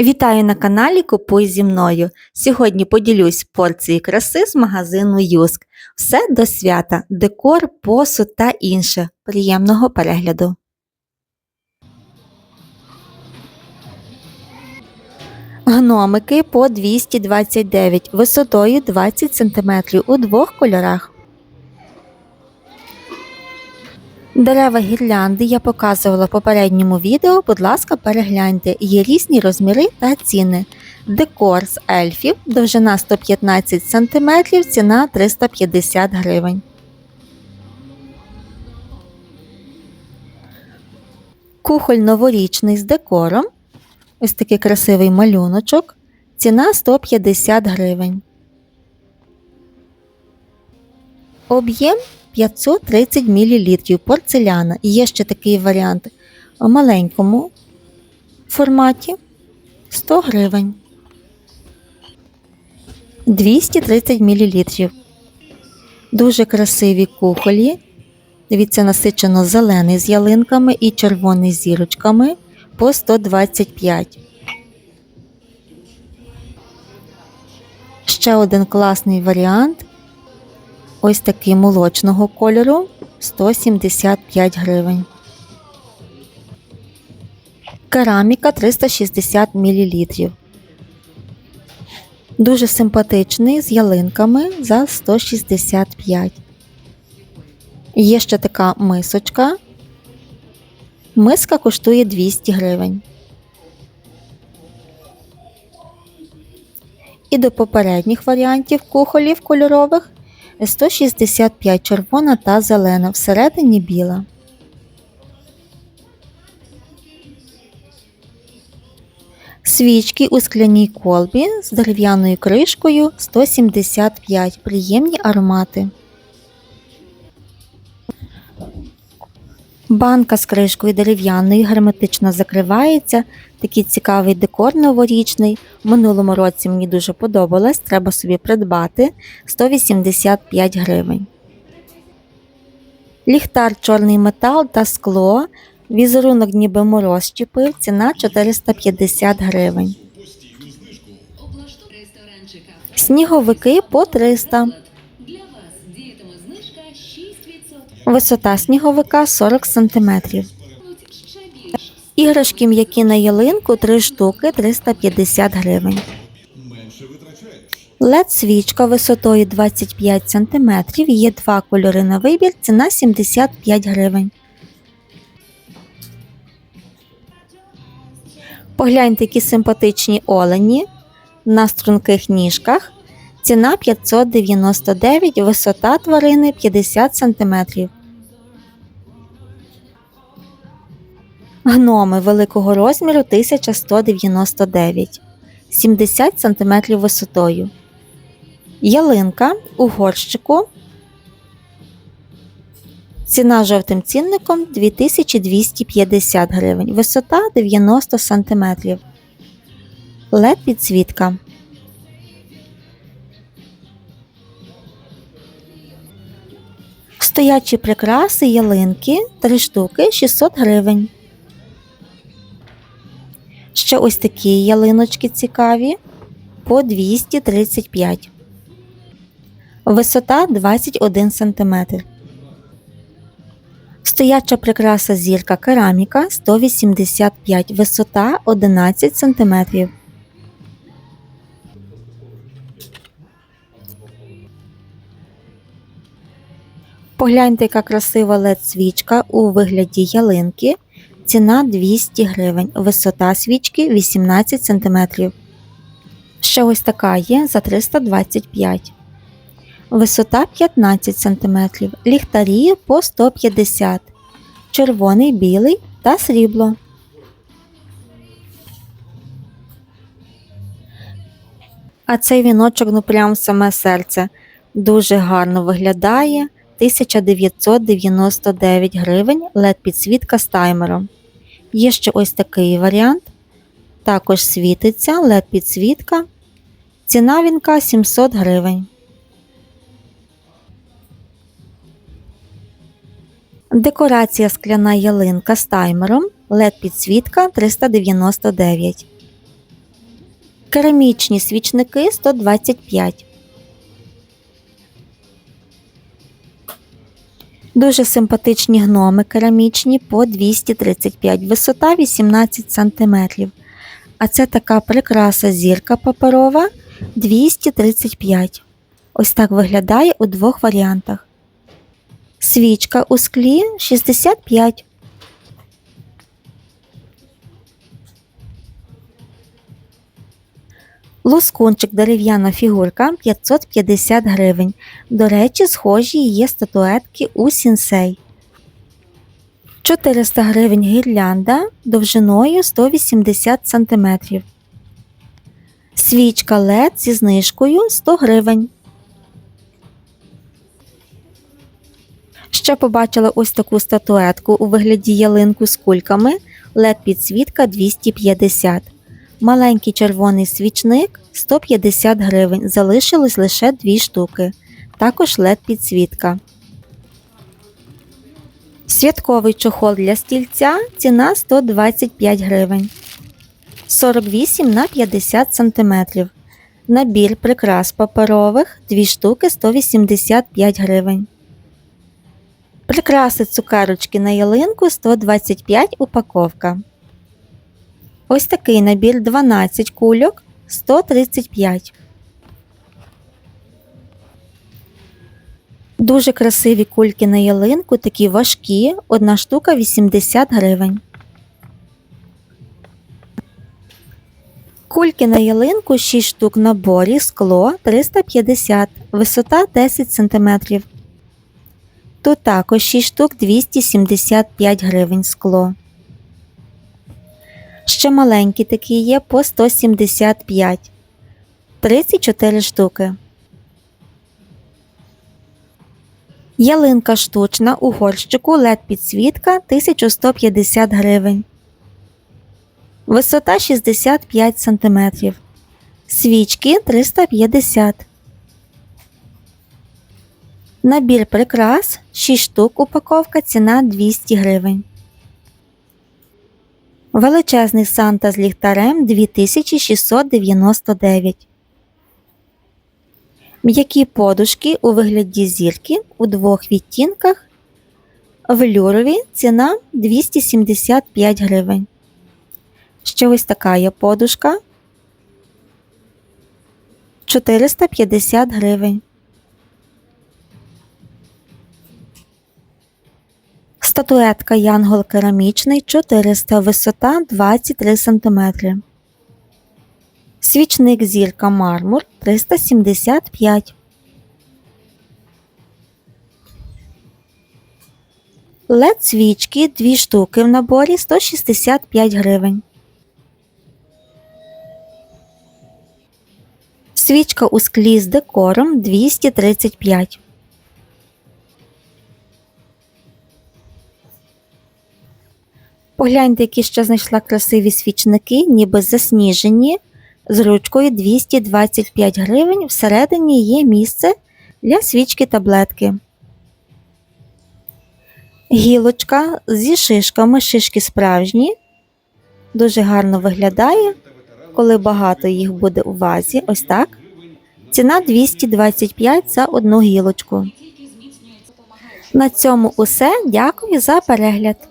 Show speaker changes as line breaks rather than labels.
Вітаю на каналі Купуй зі мною. Сьогодні поділюсь порцією краси з магазину Юск. Все до свята, декор, посуд та інше. Приємного перегляду. Гномики по 229, висотою 20 см у двох кольорах. Дерева гірлянди я показувала в попередньому відео, будь ласка, перегляньте, є різні розміри та ціни. Декор з ельфів, довжина 115 см, ціна 350 гривень. Кухоль новорічний з декором. Ось такий красивий малюночок. Ціна 150 гривень. Об'єм 530 мл порцеляна. Є ще такий варіант у маленькому форматі 100 гривень. 230 мл. Дуже красиві кухолі. Дивіться, насичено зелений з ялинками і червоний з зірочками по 125. Ще один класний варіант ось такий молочного кольору 175 гривень. Кераміка 360 мл. Дуже симпатичний з ялинками за 165. Є ще така мисочка. Миска коштує 200 гривень. І до попередніх варіантів кухолів кольорових 165 червона та зелена, всередині біла. Свічки у скляній колбі з дерев'яною кришкою 175. Приємні аромати. Банка з кришкою дерев'яною герметично закривається. Такий цікавий декор новорічний. В минулому році мені дуже подобалось, треба собі придбати 185 гривень. Ліхтар чорний метал та скло. Візерунок ніби мороз щепив, ціна 450 гривень. Сніговики по 300.
Для вас діятиме знижка 6%.
Висота сніговика 40 см. Іграшки м'які на ялинку 3 штуки 350 гривень. led свічка висотою 25 см. Є два кольори на вибір, ціна 75 гривень. Погляньте, які симпатичні олені на струнких ніжках. Ціна 599, висота тварини 50 см. Гноми великого розміру 1199, 70 см висотою. Ялинка у горщику. Ціна жовтим цінником 2250 гривень. Висота 90 см. led підсвітка. Стоячі прикраси ялинки 3 штуки 600 гривень. Ще ось такі ялиночки цікаві по 235. Висота 21 см. Стояча прикраса зірка кераміка 185, висота 11 см. Погляньте, яка красива led свічка у вигляді ялинки. Ціна 200 гривень, висота свічки 18 см. Ще ось така є за 325 Висота 15 см. Ліхтарі по 150 червоний, білий та срібло. А цей віночок ну прям саме серце. Дуже гарно виглядає. 1999 гривень led підсвітка з таймером. Є ще ось такий варіант. Також світиться led підсвітка. Ціна вінка 700 гривень. Декорація скляна ялинка з таймером LED підсвітка 399. Керамічні свічники 125. Дуже симпатичні гноми керамічні по 235, висота 18 см. А це така прикраса зірка паперова 235. Ось так виглядає у двох варіантах. Свічка у склі 65. Лускунчик дерев'яна фігурка 550 гривень. До речі, схожі є статуетки у сінсей. 400 гривень гірлянда довжиною 180 см. Свічка LED зі знижкою 100 гривень. Ще побачила ось таку статуетку у вигляді ялинку з кульками LED підсвітка 250. Маленький червоний свічник 150 гривень. Залишилось лише дві штуки. Також LED підсвітка. Святковий чохол для стільця ціна 125 гривень. 48 на 50 см. Набір прикрас паперових 2 штуки 185 гривень. Прикраси цукерочки на ялинку 125 упаковка. Ось такий набір 12 кульок 135. Дуже красиві кульки на ялинку, такі важкі, одна штука 80 гривень. Кульки на ялинку 6 штук наборі, скло 350, висота 10 см. Тут також 6 штук 275 гривень скло. Ще маленькі такі є по 175. 34 штуки. Ялинка штучна у горщику LED підсвітка 1150 гривень. Висота 65 см. Свічки 350. Набір прикрас 6 штук упаковка ціна 200 гривень. Величезний Санта з ліхтарем 2699. М'які подушки у вигляді зірки у двох відтінках. Велюрові ціна 275 гривень. Ще ось така є подушка 450 гривень. Статуетка Янгол керамічний 400, висота 23 см. Свічник зірка мармур 375. LED свічки 2 штуки в наборі 165 гривень. Свічка у склі з декором 235. Погляньте, які ще знайшла красиві свічники, ніби засніжені, з ручкою 225 гривень. Всередині є місце для свічки таблетки. Гілочка зі шишками, шишки справжні. Дуже гарно виглядає, коли багато їх буде у вазі. Ось так. Ціна 225 за одну гілочку. На цьому усе. Дякую за перегляд.